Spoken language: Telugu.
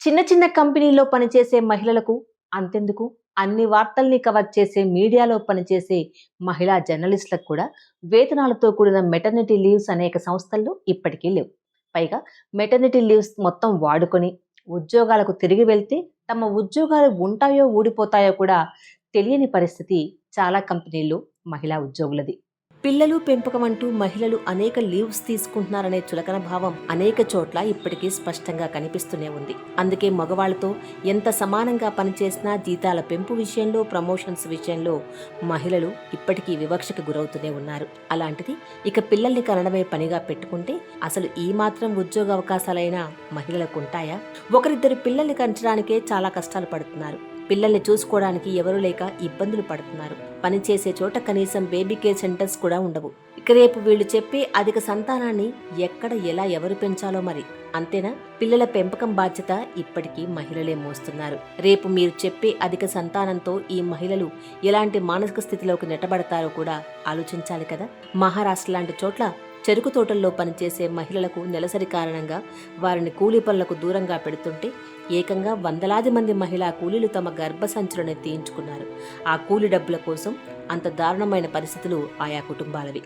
చిన్న చిన్న కంపెనీలో పనిచేసే మహిళలకు అంతెందుకు? అన్ని వార్తల్ని కవర్ చేసే మీడియాలో పనిచేసే మహిళా జర్నలిస్టులకు కూడా వేతనాలతో కూడిన మెటర్నిటీ లీవ్స్ అనేక సంస్థల్లో ఇప్పటికీ లేవు. పైగా మెటర్నిటీ లీవ్స్ మొత్తం వాడుకొని ఉద్యోగాలకు తిరిగి వెళ్తే తమ ఉద్యోగాలు ఉంటాయో ఊడిపోతాయో కూడా తెలియని పరిస్థితి చాలా కంపెనీల్లో మహిళా ఉద్యోగులది. పిల్లలు పెంపకం అంటూ మహిళలు అనేక లీవ్స్ తీసుకుంటున్నారనే చులకన భావం అనేక చోట్ల ఇప్పటికీ స్పష్టంగా కనిపిస్తూనే ఉంది. అందుకే మగవాళ్ళతో ఎంత సమానంగా పనిచేసినా జీతాల పెంపు విషయంలో ప్రమోషన్స్ విషయంలో మహిళలు ఇప్పటికీ వివక్షకు గురవుతూనే ఉన్నారు. అలాంటిది ఇక పిల్లల్ని కనడమే పనిగా పెట్టుకుంటే అసలు ఈ మాత్రం ఉద్యోగ అవకాశాలైనా మహిళలకు ఉంటాయా? ఒకరిద్దరు పిల్లల్ని కంచడానికే చాలా కష్టాలు పడుతున్నారు. పిల్లల్ని చూసుకోవడానికి ఎవరూ లేక ఇబ్బందులు పడుతున్నారు. పనిచేసే చోట కనీసం బేబీ కేర్ సెంటర్స్ కూడా ఉండవు. ఇక రేపు వీళ్ళు చెప్పే అధిక సంతానాన్ని ఎక్కడ ఎలా ఎవరు పెంచాలో మరి. అంతేనా? పిల్లల పెంపకం బాధ్యత ఇప్పటికీ మహిళలే మోస్తున్నారు. రేపు మీరు చెప్పే అధిక సంతానంతో ఈ మహిళలు ఎలాంటి మానసిక స్థితిలోకి నెట్టబడతారో కూడా ఆలోచించాలి కదా. మహారాష్ట్ర లాంటి చోట్ల చెరుకు తోటల్లో పనిచేసే మహిళలకు నెలసరి కారణంగా వారిని కూలీ పనులకు దూరంగా పెడుతుంటే ఏకంగా వందలాది మంది మహిళా కూలీలు తమ గర్భసంచులను తీయించుకున్నారు. ఆ కూలి డబ్బుల కోసం అంత దారుణమైన పరిస్థితులు ఆయా కుటుంబాలవి.